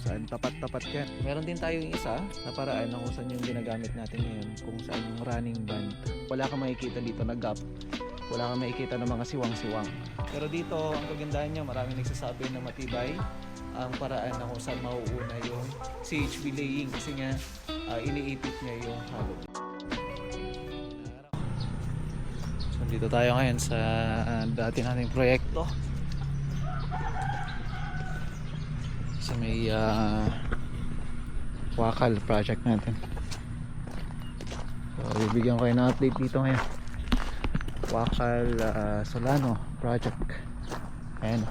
saan tapat-tapat yan. Meron din tayong isa na paraan na kung saan yung ginagamit natin ngayon, kung saan yung running band. Wala kang makikita dito na gap. Wala kang makikita ng mga siwang-siwang. Pero dito, ang kagandahan niya, maraming nagsasabi na matibay ang paraan na kung saan mauuna yung CHB laying kasi nga ah, iniipit niya yung hollow. So dito tayo ngayon sa ah, dati nating proyekto. May ah, Wakal project natin. So bibigyan ko kayo ng update dito ngayon. Wakal ah, Solano project. Ayan.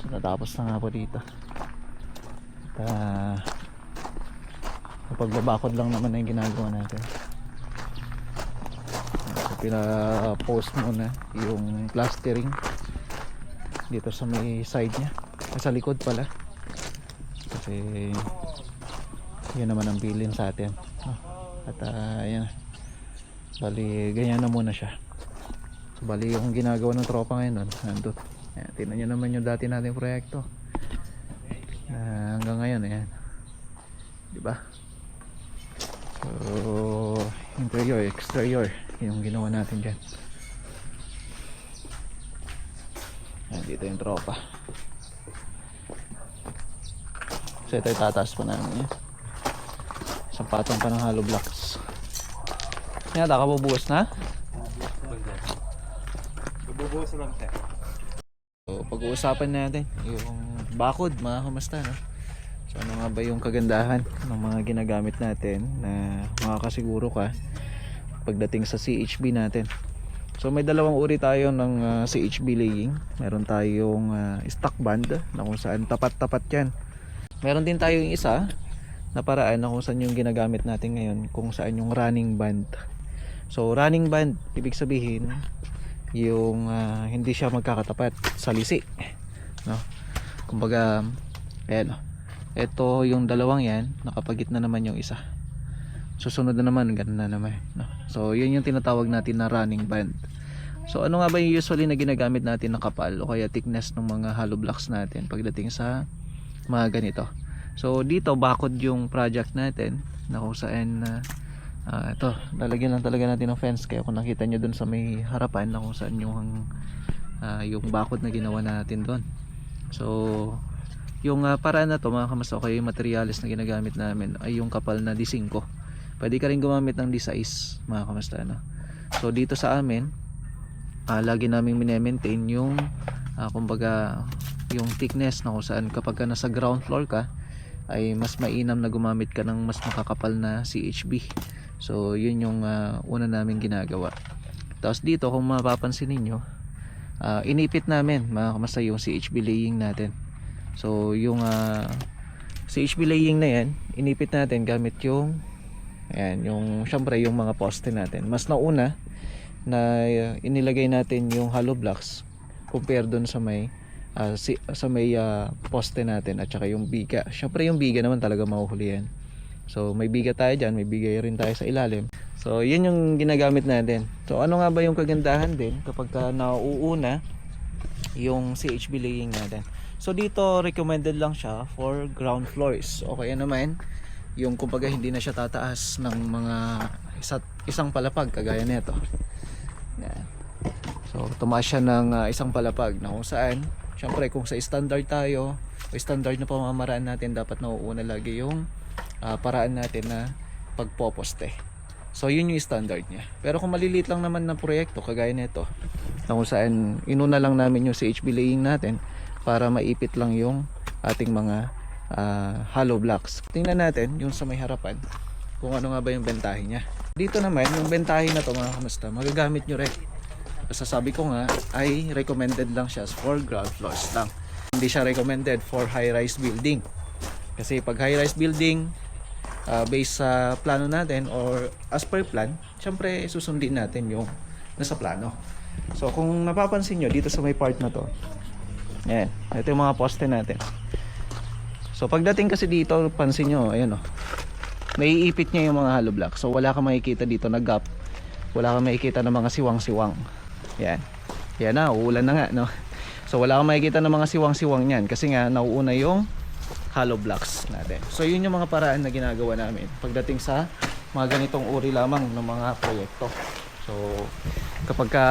So natapos na nga po dito. At uh, pagbabakod lang naman na yung ginagawa natin. So pina-post muna yung plastering dito sa may side niya. Sa likod pala. Kasi yun naman ang bilin sa atin. no? At uh, yan. Bali, ganyan na muna siya. So, bali yung ginagawa ng tropa ngayon nun, nandun. Ayan, tingnan nyo naman yung dati nating proyekto. Na hanggang ngayon, ayan. Di ba? So, interior, exterior, yung ginawa natin dyan. Ayan, dito yung tropa. So, ito itataas pa namin yan. Isang patong pa ng hollow blocks. Yan, nakabubuhos na? Bubuhos lang tayo. So, pag-uusapan natin yung bakod, mga kamusta, no? So, ano nga ba yung kagandahan ng mga ginagamit natin na makakasiguro ka pagdating sa CHB natin. So, may dalawang uri tayo ng ah, CHB laying. Meron tayong ah, stock band na kung saan tapat-tapat yan. Meron din tayong isa na paraan na kung saan yung ginagamit natin ngayon, kung saan yung running band. So, running band, ibig sabihin, yung ah, hindi siya magkakatapat sa lisi no kumbaga ayan ito yung dalawang yan nakapagit na naman yung isa susunod na naman ganun na naman no? so yun yung tinatawag natin na running band so ano nga ba yung usually na ginagamit natin na kapal o kaya thickness ng mga hollow blocks natin pagdating sa mga ganito so dito bakod yung project natin na kung saan ah, Ah, ito, lalagyan lang talaga natin ng fence kaya kung nakita nyo dun sa may harapan na kung saan yung ah, yung bakod na ginawa natin doon. So, yung ah, paraan na to mga kamas okay, yung materials na ginagamit namin ay yung kapal na D5. Pwede ka rin gumamit ng D6 mga kamasta no. So dito sa amin, ah, lagi naming mine-maintain yung ah, kumbaga yung thickness na kung saan kapag ka nasa ground floor ka ay mas mainam na gumamit ka ng mas makakapal na CHB. So, yun yung ah, una namin ginagawa. Tapos dito, kung mapapansin ninyo, ah, inipit namin mga yung CHB laying natin. So, yung ah, CHB laying na yan, inipit natin gamit yung ayan, yung syempre yung mga poste natin. Mas nauna na ah, inilagay natin yung hollow blocks compare doon sa may ah, si, sa may ah, poste natin at saka yung biga. Syempre yung biga naman talaga mahuhuli yan. So may biga tayo dyan, may bigay rin tayo sa ilalim. So yun yung ginagamit natin. So ano nga ba yung kagandahan din kapag ka nauuna yung CHB laying natin. So dito recommended lang siya for ground floors. O kaya naman yung kumbaga hindi na siya tataas ng mga isa, isang palapag kagaya nito. Yan. So tumaas siya ng ah, isang palapag na kung saan syempre kung sa standard tayo o standard na pamamaraan natin dapat nauuna lagi yung ah, paraan natin na pagpoposte. So yun yung standard niya. Pero kung maliliit lang naman na proyekto kagaya nito, na kung saan inuna lang namin yung CHB laying natin para maipit lang yung ating mga ah, hollow blocks. Tingnan natin yung sa may harapan kung ano nga ba yung bentahe niya. Dito naman, yung bentahe na to mga kamusta, magagamit nyo rin. Basta sabi ko nga, ay recommended lang siya for ground floors lang. Hindi siya recommended for high-rise building. Kasi pag high-rise building, uh, based sa plano natin or as per plan, syempre susundin natin yung nasa plano. So kung napapansin nyo dito sa may part na to, ayan, ito yung mga poste natin. So pagdating kasi dito, pansin nyo, ayan o, naiipit niya yung mga hollow block. So wala kang makikita dito na gap. Wala kang makikita ng mga siwang-siwang. Yan. Yan na, uulan na nga, no? So wala kang makikita ng mga siwang-siwang niyan kasi nga nauuna yung hollow blocks natin. So yun yung mga paraan na ginagawa namin pagdating sa mga ganitong uri lamang ng mga proyekto. So kapag ka,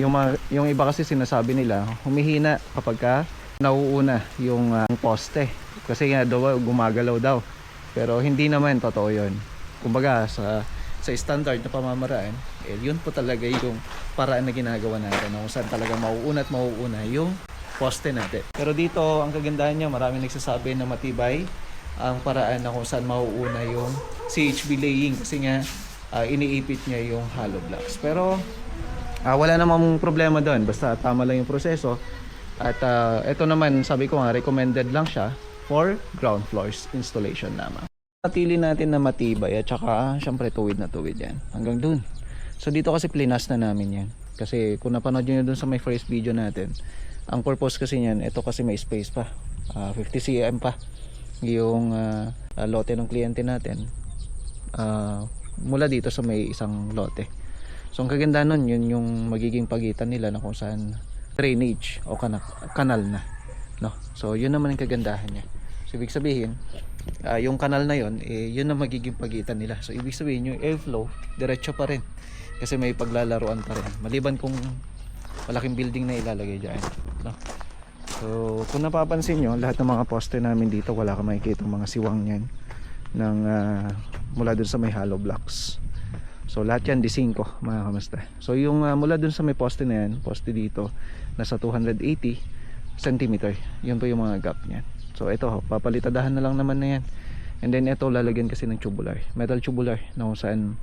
yung, mga, yung iba kasi sinasabi nila humihina kapag ka nauuna yung ah, poste kasi nga daw gumagalaw daw pero hindi naman totoo yun kumbaga sa sa standard na pamamaraan eh, yun po talaga yung paraan na ginagawa natin na kung saan talaga mauuna at mauuna yung poste natin. Pero dito ang kagandahan niya maraming nagsasabi na matibay ang paraan na kung saan mauuna yung CHB laying kasi nga ah, iniipit niya yung hollow blocks. Pero Ah, wala namang problema doon basta tama lang yung proseso. At ah, ito naman sabi ko nga recommended lang siya for ground floors installation lamang Natili natin na matibay at saka syempre tuwid na tuwid yan. Hanggang dun. So dito kasi plinas na namin yan. Kasi kung napanood nyo dun sa my first video natin ang purpose kasi niyan ito kasi may space pa. Ah, 50 cm pa. Yung ah, lote ng kliyente natin. Ah, mula dito sa may isang lote. So ang kaganda nun, yun yung magiging pagitan nila na kung saan drainage o kana- kanal na. No? So yun naman ang kagandahan niya. So ibig sabihin, ah, yung kanal na yun, eh, yun ang magiging pagitan nila. So ibig sabihin, yung airflow, diretso pa rin. Kasi may paglalaruan pa rin. Maliban kung malaking building na ilalagay dyan. No? So kung napapansin nyo, lahat ng mga poste namin dito, wala ka makikita mga siwang yan ng, ah, mula dun sa may hollow blocks. So lahat yan D5 mga kamusta. So yung ah, mula dun sa may poste na yan, poste dito nasa 280 cm. Yun po yung mga gap niyan. So ito, papalitadahan na lang naman na yan. And then ito lalagyan kasi ng tubular, metal tubular na kung saan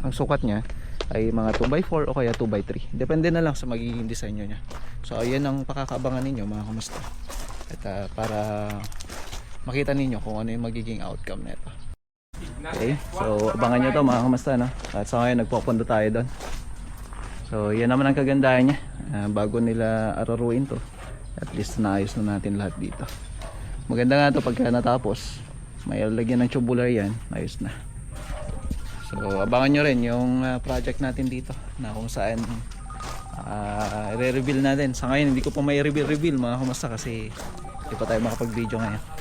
ang sukat niya ay mga 2x4 o kaya 2x3. Depende na lang sa magiging design nyo niya. So ayan ang pakakabangan ninyo mga kamusta. At ah, para makita ninyo kung ano yung magiging outcome nito. Okay, so abangan nyo to mga kamasta no? At sa ngayon nagpupunta tayo doon So yan naman ang kagandahan niya Ah, Bago nila araruin to At least naayos na natin lahat dito Maganda nga to pagka natapos. May lagyan ng tubular yan. Ayos na. So abangan nyo rin yung ah, project natin dito Na kung saan ah, i-reveal natin. Sa ngayon hindi ko pa may reveal-reveal mga kamasta Kasi hindi pa tayo makapag-video ngayon